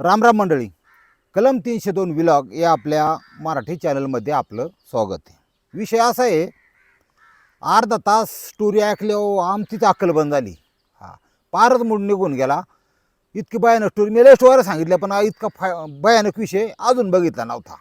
रामराम मंडळी. कलम तीनशे दोन विलॉग या आपल्या मराठी चॅनलमध्ये आपलं स्वागत आहे. विषय असा आहे अर्धा तास स्टोरी ऐकल्यावर आमचीच अक्कल बंद झाली. हा पारच मूड निघून गेला. इतकी भयानक स्टोरी मी लय स्टोऱ्या सांगितल्या पण इतका फाय भयानक विषय अजून बघितला नव्हता.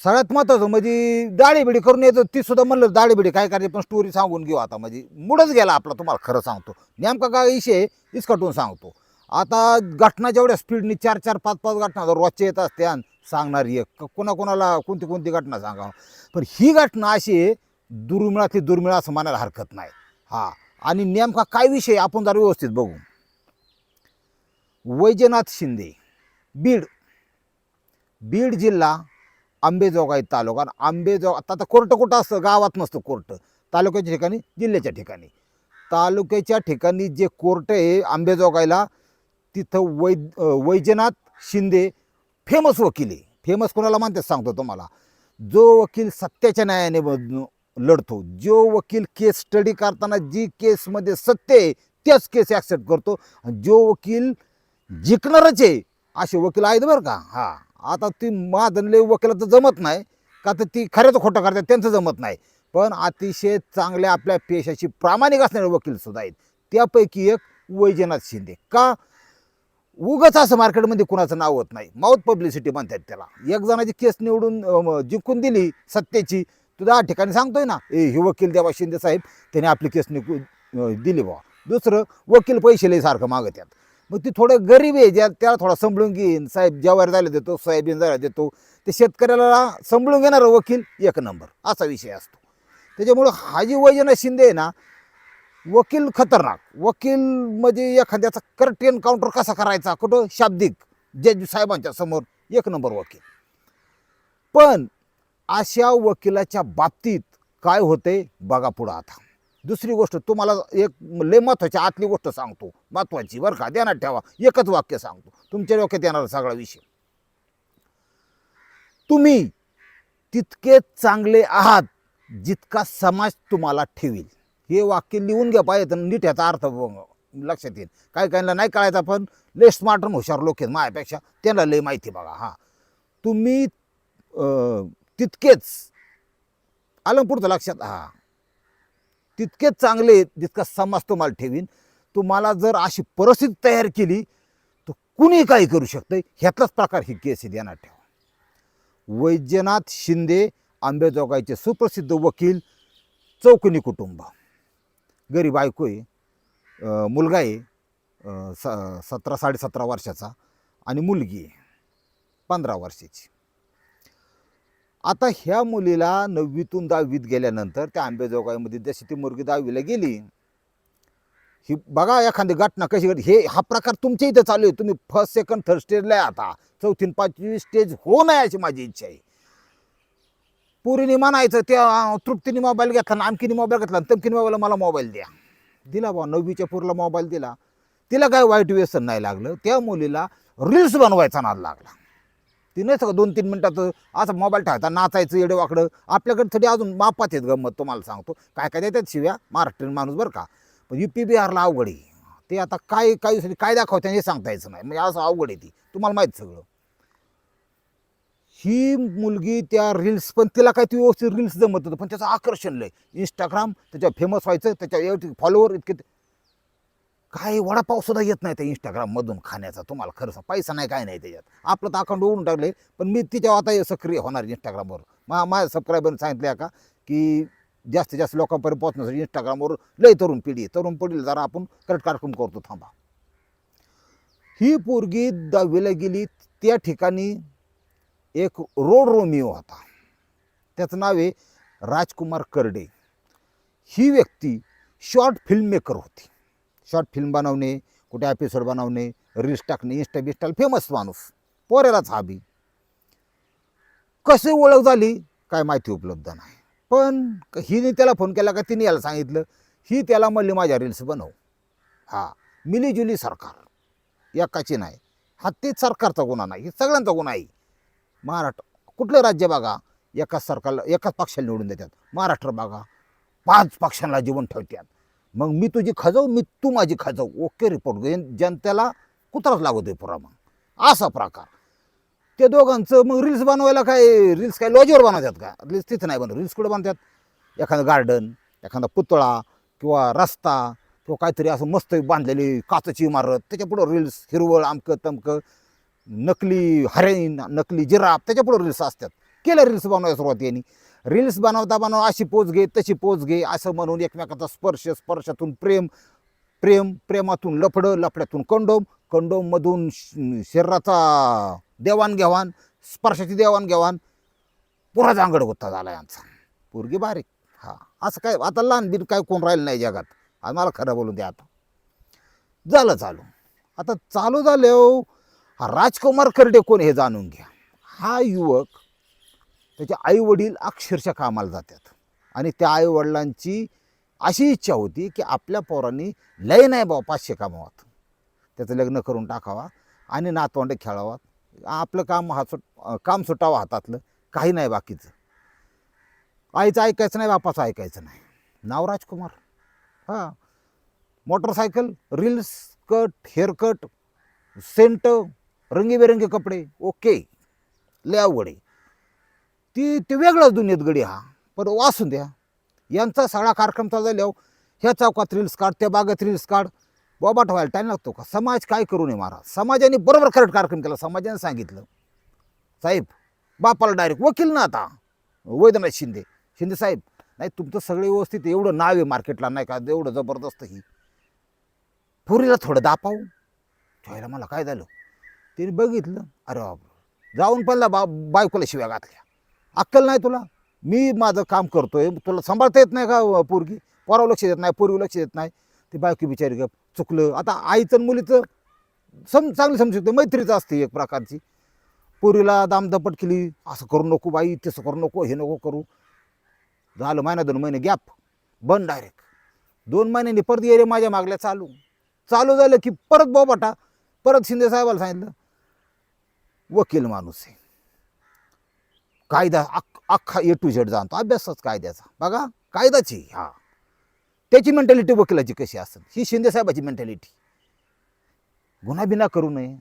सगळ्यात महत्त्वाचं म्हणजे दाढीबिडी करून येतो ती सुद्धा म्हणलं दाढीबिडी काय करायची पण स्टोरी सांगून घेऊ आता. म्हणजे मूडच गेला आपला तुम्हाला खरं सांगतो. नेमका काय विषय इसकटून सांगतो. आता घटना जेवढ्या स्पीडनी चार चार पाच पाच घटना जर रोजच्या येत असत्या सांगणार एक. कोणाकोणाला कोणती कोणती घटना सांगा पण ही घटना अशी आहे दुर्मिळातली दुर्मिळ असं म्हणायला हरकत नाही. हा. आणि नेमका काय विषय आपण जर व्यवस्थित बघू. वैजनाथ शिंदे बीड. बीड जिल्हा आंबेजोगाई तालुका. आणि आंबेजोग आता आता कोर्ट कुठं असतं? गावात नसतं कोर्ट. तालुक्याच्या ठिकाणी जिल्ह्याच्या ठिकाणी. तालुक्याच्या ठिकाणी जे कोर्ट आहे आंबेजोगाईला तिथं वै वैजनाथ शिंदे फेमस वकील आहे. फेमस कोणाला मानते सांगतो तुम्हाला. जो वकील सत्याच्या न्यायाने ब- लढतो जो वकील केस स्टडी करताना जी केसमध्ये सत्य आहे त्याच केस ॲक्सेप्ट करतो. जो वकील जिंकणारच आहे असे वकील आहेत बरं का? हा. आता ती महादनले वकिलाचं जमत नाही. का तर ती खऱ्याचं खोटं करतात त्यांचं जमत नाही. पण अतिशय चांगल्या आपल्या पेशाशी प्रामाणिक असणारे वकील सुद्धा आहेत. त्यापैकी एक वैजनाथ शिंदे. का? उगच असं मार्केटमध्ये कुणाचं नाव होत नाही. माऊथ पब्लिसिटी म्हणतात त्याला. एक जणाची केस निवडून जिंकून दिली सत्तेची तुझा ठिकाणी सांगतोय ना ए हे वकील देवा शिंदे साहेब त्याने आपली केस निघू दिली बा दुसरं वकील पैसे लई सारखं मागत्यात. मग ती थोडं गरीब आहे ज्या त्याला थोडा संभळून घेईन. साहेब ज्वारी जायला देतो सोयाबीन जायला देतो. ते शेतकऱ्याला संभळून घेणारं वकील एक नंबर असा विषय असतो. त्याच्यामुळं हा जी वैजनाथ शिंदे आहे ना वकील खतरनाक. वकील म्हणजे एखाद्याचा करंट एन्काउंटर कसा करायचा? कुठं? शाब्दिक. जज साहेबांच्या समोर एक नंबर वकील. पण अशा वकिलाच्या बाबतीत काय होते बघा पुढं आता. दुसरी गोष्ट तुम्हाला एक लय महत्वाची आतली गोष्ट सांगतो. महत्वाची बरं का? ध्यानात ठेवा. एकच वाक्य सांगतो. तुमच्या डोक्यात येणार सगळा विषय. तुम्ही तितके चांगले आहात जितका समाज तुम्हाला ठेवील. हे वाक्य लिहून घ्या पाहिजे तर नीट याचा अर्थ लक्षात येईल. काही काहींना नाही कळायचा पण लय स्मार्ट आणि हुशार लोक आहेत माझ्यापेक्षा. त्यांना लय माहिती बघा हां. तुम्ही तितकेच आलं पुढचं लक्षात? हां. तितकेच चांगले जितका समाज तुम्हाला ठेवीन. तुम्हाला जर अशी परिस्थिती तयार केली तर कुणी काही करू शकतं ह्यातलाच प्रकार ही केस आहे ठेवा. वैद्यनाथ शिंदे आंबेजोगाईचे सुप्रसिद्ध वकील चौकनी कुटुंब. गरीब बायको आहे. मुलगा आहे. स सतरा साडेसतरा वर्षाचा आणि मुलगी आहे. पंधरा वर्षाची. आता ह्या मुलीला नववीतून दहावीत गेल्यानंतर त्या आंबेजोगाईमध्ये जशी ती मुलगी दहावीला गेली ही बघा एखादी घटना कशी घडली. हे हा प्रकार तुमच्या इथं चालू आहे. तुम्ही फर्स्ट सेकंड थर्ड स्टेजला आहे आता. चौथीन पाचवी स्टेज हो नाही अशी माझी इच्छा आहे. पुरीने म्हणायचं त्या तृप्तीने मोबाईल घेतला आणि आमकीने मोबाईल घेतला आणि तमकीने मोबाईल मला मोबाईल द्या. दिला बा नववीच्या पोरीला मोबाईल दिला. तिला काय वाईट व्यसन नाही लागलं. त्या मुलीला रील्स बनवायचा नाद लागला. ती नाही सगळं दोन तीन मिनटात असं मोबाईल ठेवायचा नाचायचं येडे वाकडं आपल्याकडे थोडी अजून मापात आहेत गंमत तुम्हाला सांगतो. काय काय देतात शिव्या? महाराष्ट्रीयन माणूस बरं का. पण यू पी बिहारला अवघड आहे. ते आता काय काय काय दाखवते हे सांगता यायचं नाही. म्हणजे असं अवघड आहे ती. तुम्हाला माहीत सगळं. ही मुलगी त्या रील्स पण तिला काय ती व्यवस्थित रील्स जमत होतं पण त्याचं आकर्षण लय. इंस्टाग्राम त्याच्या फेमस व्हायचं त्याच्या फॉलोवर इतके काय वडापावसुद्धा येत नाही त्या इंस्टाग्राममधून खाण्याचा तुम्हाला खरं सांग. पैसा नाही काय नाही त्याच्यात. आपलं तर अकाउंट उघडून टाकले पण मी तिच्या आता सक्रिय होणार इंस्टाग्रामवर मा माझ्या सबस्क्रायबरने सांगितले का की जास्तीत जास्त लोकांपर्यंत पोहोचण्यासाठी इंस्टाग्रामवर लय तरुण पिढी तरुण पिढीला जरा आपण करेक्ट कार्यक्रम करतो थांबा. ही पोरगी दहावीला गेली त्या ठिकाणी एक रोड रोमिओ होता. त्याचं नाव आहे राजकुमार कर्डे. ही व्यक्ती शॉर्ट फिल्म मेकर होती. शॉर्ट फिल्म बनवणे कुठे एपिसोड बनवणे रील्स टाकणे इन्स्टा बिस्टाल फेमस माणूस. पोऱ्यालाच हाबी कसे ओळख झाली? काय माहिती उपलब्ध नाही. पण हिने त्याला फोन केला का तिने याला सांगितलं ही त्याला म्हणली माझ्या रील्स बनव. हा मिलीजुली सरकार. एकाची नाही. हा तेच सरकारचा गुन्हा नाही हे सगळ्यांचा गुन्हा आहे. महाराष्ट्र कुठलं राज्य बघा एकाच सरकारला एकाच पक्षाला निवडून देतात. महाराष्ट्र बघा पाच पक्षांना जीवन ठेवतात. मग मी तुझी खजव मी तू माझी खजव. ओके रिपोर्ट जनतेला कुत्राच लागतोय पुरा मग. असा प्रकार. ते दोघांचं मग रील्स बनवायला काय रील्स काय लॉजवर बनवतात का? रील्स तिथं नाही बनवत. रील्स कुठं बनतात एखादं गार्डन एखादा पुतळा किंवा रस्ता किंवा काहीतरी असं मस्त बांधलेली काचची इमारत त्याच्यापुढं रील्स हिरवळ आमकं तमकं नकली हरेन नकली जिराफ त्याच्यापुढं रील्स असतात. केल्या रील्स बनवायला सुरुवात यांनी. रील्स बनवता बनवता अशी पोच घे तशी पोच घे असं म्हणून एकमेकाचा स्पर्श स्पर्शातून प्रेम प्रेम प्रेमातून लफडं लफड्यातून कंडोम कंडोममधून श- शरीराचा देवाणघेवाण स्पर्शाची देवाणघेवाण पुरा जांगड होता झाला यांचा. पोरगी बारीक. हा असं काय आता लहान बिन काय कोण राहिलं नाही जगात. आज मला खरं बोलून द्या आता. झालं चालू. आता चालू झालं राजकुमार कर्डे कोण हे जाणून घ्या. हा युवक त्याचे आई वडील अक्षरशः कामाला जातात. आणि त्या आई वडिलांची अशी इच्छा होती की आपल्या पोरांनी लय नाही बाबा पाचशे कामावात त्याचं लग्न करून टाकावा आणि नातवंड खेळावा. आपलं काम हा सुट काम सुटावं हातातलं. काही नाही बाकीचं. आईचं ऐकायचं नाही बापाचं ऐकायचं नाही. नाव राजकुमार. हां. Motorcycle reels cut haircut scent रंगीबेरंगी कपडे ओके लय अवघड आहे. ती ते वेगळाच दुनियेत गडी हा पण वासून द्या. यांचा सगळा कार्यक्रम चालू झाल्यावर ह्या चौकात रील्स काढ त्या बागेत रील्स काढ. बाबा ठेवायला टाईम लागतो का? समाज काय करू नये महाराज? समाजाने बरोबर करेक्ट कार्यक्रम केला समाजाने सांगितलं. साहेब बापाला डायरेक्ट वकील ना आता. वैद्यनाथ शिंदे. शिंदे साहेब नाही तुमचं सगळे व्यवस्थित एवढं नाव आहे मार्केटला नाही का? एवढं जबरदस्त ही. पुरीला थोडं दापाव ठेवायला मला काय झालं? तिने बघितलं अरे बाप जाऊन पहिला बा बायकोला शिव्या घातल्या. अक्कल नाही तुला? मी माझं काम करतोय तुला सांभाळता येत नाही का पोरगी? पोरावर लक्ष देत नाही पोरीवर लक्ष देत नाही. ती बायको बिचारी गप चुकलं. आता आईचं आणि मुलीचं सम चांगली समजू शकते मैत्रीचं असते एक प्रकारची. पोरीला दामदपट केली असं करू नको बाई तसं करू नको हे नको करू. झालं महिना दोन महिने गॅप. बंद डायरेक्ट दोन महिन्यांनी परत येरे माझ्या मागल्या चालू. चालू झालं की परत बोबाटा परत शिंदे साहेबाला सांगितलं वकील माणूस आहे. कायदा अख अख्खा ए टू झेड जाणतो. अभ्यासच कायद्याचा. बघा कायदाची हा. त्याची मेंटॅलिटी वकिलाची कशी असेल? ही शिंदेसाहेबाची मेंटॅलिटी गुन्हा बिना करू नये.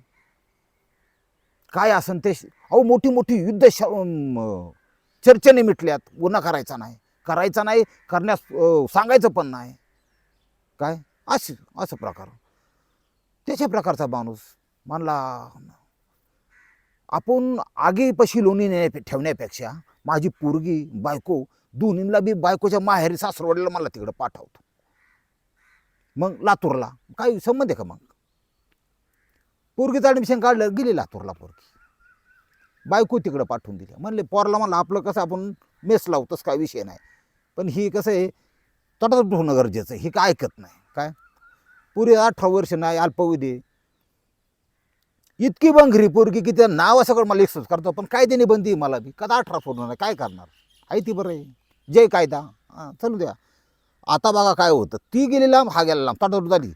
काय असन ते अहो मोठी मोठी युद्ध श- चर्चेने मिटल्यात. गुन्हा करायचा नाही. करायचा नाही करण्यास सांगायचं पण नाही. काय? असं असं प्रकार. त्याच्या प्रकारचा माणूस मानला आपण आगीपाशी लोणी ने ठेवण्यापेक्षा माझी पोरगी बायको दोन्हीला बी बायकोच्या माहेरी सासरवाडीला मला तिकडं पाठवतो. मग लातूरला. काय संबंध आहे का मग? पोरगीचं ॲडमिशन काढलं गेली लातूरला पोरगी. बायको तिकडं पाठवून दिली. म्हणले पोरला म्हणलं आपलं कसं आपण मेस लावतोच काय विषय नाही. पण ही कसं आहे तटात होणं गरजेचं आहे. ही काय ऐकत नाही. काय? पुरी अठरा वर्ष नाही अल्पविधी इतकी बंगरी पोरगी की त्या नाव सगळं मला एक्सेस करतो पण कायद्याने बंदी मला बी. कदा अठरा सोडणार नाही? काय करणार? आहे ती बरं. आहे जय कायदा. हां चलू द्या. आता बघा काय होतं. ती गेली लांब हा गेला लांब. तटातट झाली.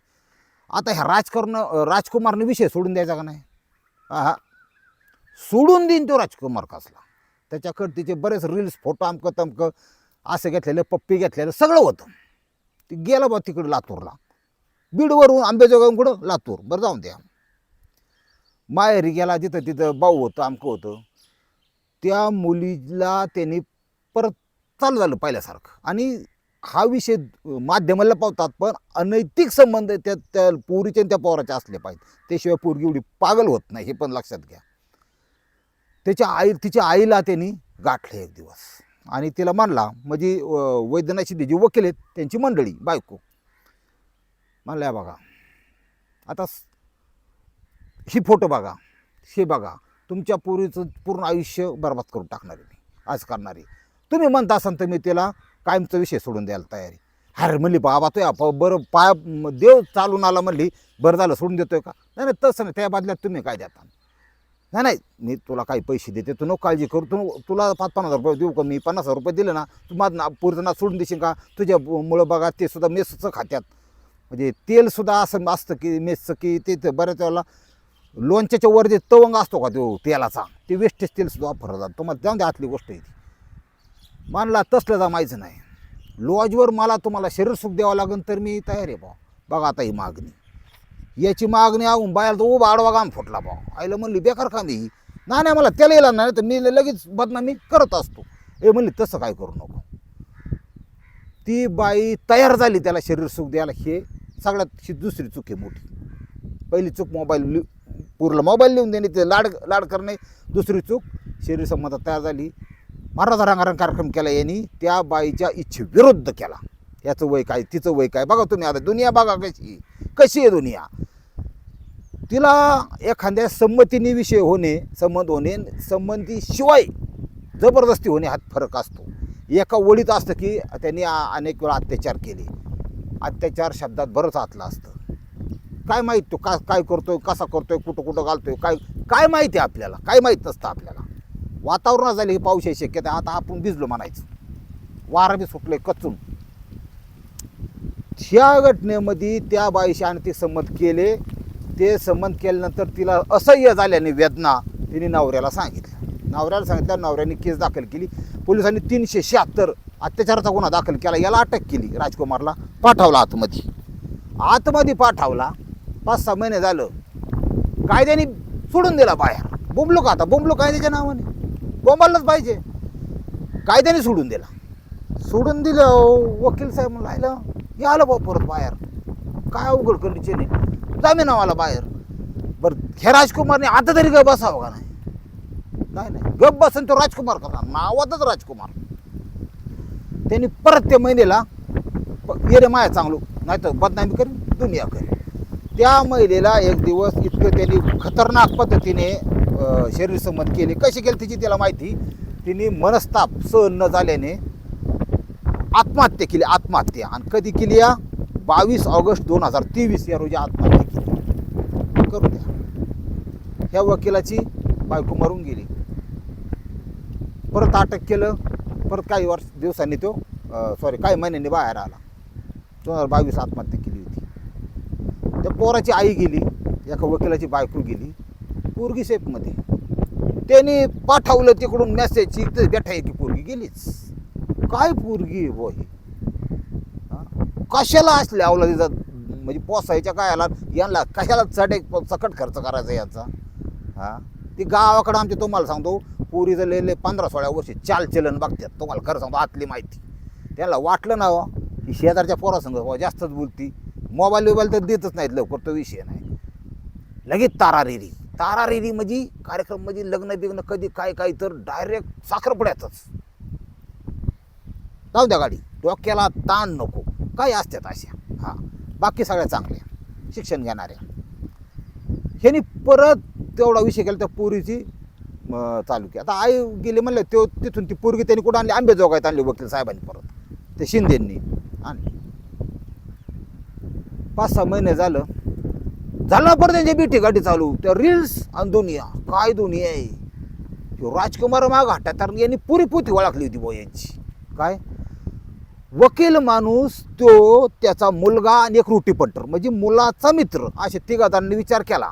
आता ह्या राजकारण राजकुमारने विषय सोडून द्यायचा का नाही? हा सोडून देईन तो राजकुमार कसला. त्याच्याकडे तिचे बरेच रील्स फोटो अमकं तमकं असं घेतलेलं पप्पी घेतलेलं सगळं होतं. ते गेलं बा तिकडं लातूरला. बीडवरून आंबेजोगाईहून कुठं? लातूर. बरं जाऊन द्या. माहेरी गेला तिथं तिथं भाऊ होतं आमकं होतं. त्या मुलीला त्यांनी परत चालू झालं पहिल्यासारखं. आणि हा विषय माध्यमाला पावतात पण अनैतिक संबंध त्या त्या पोरीचे आणि त्या पोराचे असले पाहिजे त्याशिवाय पोरगी एवढी पागल होत नाही हे पण लक्षात घ्या. त्याच्या आई तिच्या आईला त्यांनी गाठले एक दिवस. आणि तिला म्हणला म्हणजे वैद्यनाथ शिंदे जे वकील आहेत त्यांची मंडळी बायको. म्हणल्या बघा आता स- ही फोटो बघा. हे बघा. तुमच्या पूर्वीचं पूर्ण आयुष्य बर्बाद करून टाकणार आहे मी. आज करणार आहे. तुम्ही म्हणता असाल तर मी त्याला कायमचा विषय सोडून द्यायला तयारी अरे म्हणली बाबा तो या बरं पाया देव चालून आला म्हणली बरं झालं सोडून देतोय का? नाही नाही तसं नाही. त्या बदल्यात तुम्ही काय देता? नाही नाही मी तुला काही पैसे देते तू नको काळजी करू. तू तुला पाच पन्नास हजार रुपये देऊ का मी? पन्नास हजार रुपये दिले ना तू माझं ना पुढचं ना सोडून देशील का? तुझ्या मुळं बघा ते सुद्धा मेसचं खात्यात. म्हणजे तेलसुद्धा असं असतं की मेसचं की ते ते बऱ्याच वेळेला लोणच्याच्या वर जे तवंग असतो का तो तेलाचा ते वेस्टेज तेलसुद्धा वापरतात तुम्हाला जाऊन द्या आतली गोष्ट आहे ती. मानला तसलं जमायचं नाही. लॉजवर मला तुम्हाला शरीर सुख द्यावं लागेल तर मी तयार आहे बा बघा आता ही मागणी. याची मागणी आगून बायाला तो उभा आडवा गाम फुटला भाऊ. आईला म्हणली बेकार काम ही. नाही नाही मला त्याला येणार नाही तर मी लगेच बदनामी करत असतो. हे म्हणली तसं काय करू नको. ती बाई तयार झाली त्याला शरीर सुख द्यायला. हे सगळ्यात दुसरी चूक आहे मोठी. पहिली चूक मोबाईल लि पूर्ण मोबाईल लिहून देणे ते लाड लाड करणे. दुसरी चूक शरीर संबंधात तयार झाली. महाराजा रंगारंग कार्यक्रम केला यांनी. त्या बाईच्या इच्छेविरुद्ध केला. याचं वय काय? तिचं वय काय? बघा तुम्ही आता दुनिया बघा कशी कशी आहे दुनिया. तिला एखाद्या संमतीने विषय होणे संबंध होणे संबंधीशिवाय जबरदस्ती होणे हा फरक असतो. एका ओळीत असतं की त्यांनी अनेक वेळा अत्याचार केले. अत्याचार शब्दात बरंच आतलं असतं. काय माहीत तो का काय करतोय कसा करतोय कुठं कुठं घालतोय काय काय माहिती आहे आपल्याला काय माहीत नसतं आपल्याला. वातावरणात झाली ही पावसाची शक्यता आता आपण भिजलो म्हणायचं. वारा बी सुटले कचून. ह्या घटनेमध्ये त्या बाईशी आणि ते संमत केले. ते संमत केल्यानंतर तिला असह्य झाल्याने वेदना तिने नवऱ्याला सांगितलं नवऱ्याला सांगितलं नवऱ्याने केस दाखल केली. पोलिसांनी तीनशे शहात्तर अत्याचाराचा गुन्हा दाखल केला. याला अटक केली राजकुमारला पाठवला आतमध्ये. आतमध्ये पाठवला. पाच सहा महिने झालं. कायद्याने सोडून दिला बाहेर बोंबलो का आता बोंबलो कायद्याच्या नावाने. बोंबायलाच पाहिजे. कायद्याने सोडून दिला. सोडून दिलं अहो, वकील साहेब राहिलं. "आयला, हे आलं बा परत बाहेर. काय अवघड कंडिशन नाही जामीन आम्हाला बाहेर. बरं हे राजकुमारने आता तरी गप बसावं का नाही? नाही नाही. गप बसून तो राजकुमार कसा नावातच राजकुमार. त्यांनी परत त्या महिलेला प- रे माया चांगलो. नाही तर बदनामी करेन दुनिया करेन. त्या महिलेला एक दिवस इतकं त्यांनी खतरनाक पद्धतीने शरीरसंमत शरीर संमत केले. कशी केली तिची त्याला माहिती? तिने मनस्ताप सहन न झाल्याने आत्महत्या केली आत्महत्या. आणि कधी केली या? बावीस ऑगस्ट दोन हजार तेवीस या रोजी आत्महत्या केली. करू द्या. ह्या वकिलाची बायको मरून गेली. परत अटक केलं. परत काही वर्ष दिवसांनी तो सॉरी काही महिन्यांनी बाहेर आला. दोन हजार बावीस आत्महत्या केली. त्या पोराची आई गेली एका वकिलाची बायको गेली पोरगी सेफमध्ये. त्यांनी पाठवलं तिकडून मेसेज इथं बेठाय की पोरगी गेलीच. काय पोरगी आहे बुवा ही? कशाला असले अवलादीचा म्हणजे पोसायच्या कायाला यांना कशाला चढे सकट खर्च करायचा याचा? हा? ती गावाकडं आमच्या तुम्हाला सांगतो पोरी झालेले पंधरा सोळा वर्षी चाल चलन बघतात तुम्हाला खरं सांगतो आतली माहिती. त्याला वाटलं ना हो, की शेजारच्या पोरासंग बुवा जास्तच बोलती. मोबाईल बिबाईल तर देतच नाहीत लवकर तो विषय नाही. लगेच तारारेरी. तारारेरी म्हणजे कार्यक्रम म्हणजे लग्न बिग्न कधी काय काय तर डायरेक्ट साखरपुड्यातच. जाऊ द्या गाडी डोक्याला ताण नको. काय असतात अशा. हां बाकी सगळ्या चांगल्या. शिक्षण घेणाऱ्या. ह्यानी परत तेवढा विषय केला त्या पोरीची चालू की आता आई गेली म्हणलं तो तिथून ती पोरगी त्यांनी कुठं आणली? आंबेजोगायत आणली वकील साहेबांनी परत. ते शिंदेंनी आणली. पाच सहा महिने झालं. झालं परत त्यांची बिठी गाडी चालू. त्या रील्स आणि दुनिया. काय दुनिया आहे? ह्यो राजकुमार माग हाटा तर यांनी पुरी पोती ओळखली होती बो यांची. काय? वकील माणूस तो त्याचा मुलगा आणि एक रोटी म्हणजे मुलाचा मित्र. असे तिघांनी विचार केला.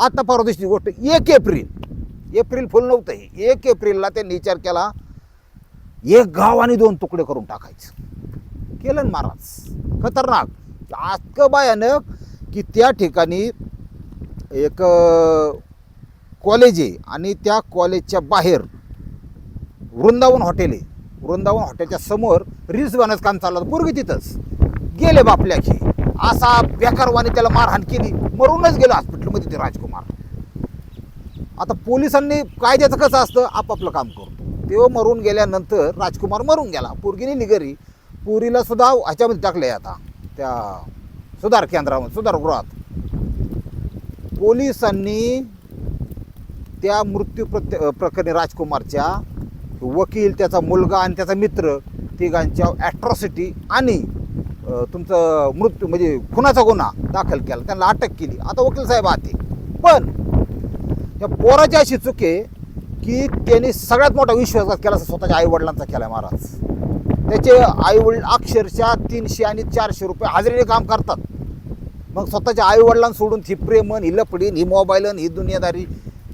आता परवा दिवशी गोष्ट. एक एप्रिल. एप्रिल फुल नव्हतं हे. एक एप्रिलला त्यांनी विचार केला. एक गाव आणि दोन तुकडे करून टाकायचं. केलं ना महाराज. खतरनाक. इतकं भयानक की त्या ठिकाणी एक कॉलेज आहे आणि त्या कॉलेजच्या बाहेर वृंदावन हॉटेल आहे. वृंदावन हॉटेलच्या समोर रील्स बनायचं काम चाललं पूर्वी तिथंच. गेले बापल्याची. असा बेकारवाने त्याला मारहाण केली. मरूनच गेलो हॉस्पिटलमध्ये ते राजकुमार. आता पोलिसांनी कायद्याचं कसं असतं? आपापलं काम करतो तेव्हा मरून गेल्यानंतर राजकुमार मरून गेला. पोरगी नेली घरी पुरीला सुद्धा ह्याच्यामध्ये टाकले आता. त्या सुधार केंद्रामध्ये सुधारगृहात पोलिसांनी त्या मृत्यू प्रत्य प्रकरणी राजकुमारच्या वकील त्याचा मुलगा आणि त्याचा मित्र तिघांच्या ॲट्रॉसिटी आणि तुमचं मृत्यू म्हणजे खुनाचा गुन्हा दाखल केला. त्यांना अटक केली. आता वकील साहेब आते पण या पोराची अशी चूक आहे की त्यांनी सगळ्यात मोठा विश्वासघात केला स्वतःच्या आईवडिलांचा केला महाराज. त्याचे आईवडील अक्षरशः तीनशे आणि चारशे रुपये हजेरीने काम करतात. मग स्वतःच्या आईवडिलांना सोडून ही प्रेमन ही लपडीन ही मोबाईलन ही दुनियादारी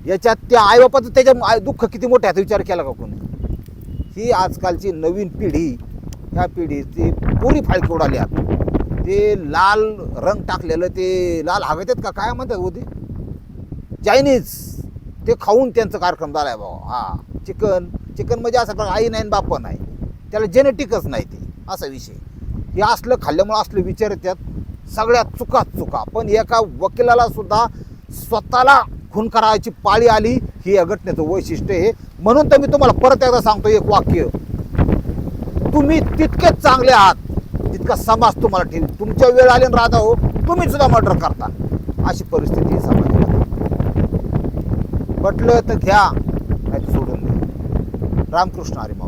याच्यात त्या आईबापाचं त्याच्या आय- दुःख किती मोठं आहे विचार केला का कोणी? ही आजकालची नवीन पिढी ह्या पिढीची पुरी फाळकी उडाली आहेत. ते लाल रंग टाकलेलं ते लाल हवेत का? काय म्हणतात होते चायनीज. ते खाऊन त्यांचं कार्यक्रम झाला आहे बाबा हा चिकन. चिकन म्हणजे असं आई नाही आणि बाप नाही. त्याला जेनेटिकच नाही ते असा विषय. हे असलं खाल्ल्यामुळं असलं विचार येतात सगळ्या चुका चुका. पण एका वकिलाला सुद्धा स्वतःला खून करायची पाळी आली ही या घटनेचं वैशिष्ट्य आहे. म्हणून तर मी तुम्हाला परत एकदा सांगतो एक वाक्य. तुम्ही तितकेच चांगले आहात तितका समाज तुम्हाला ठेवी. तुमच्या वेळ आली आणि राजा हो तुम्ही सुद्धा मर्डर करता. अशी परिस्थिती आहे समाजामध्ये. पटलं तर घ्या नाही सोडून द्या. रामकृष्ण हरिमा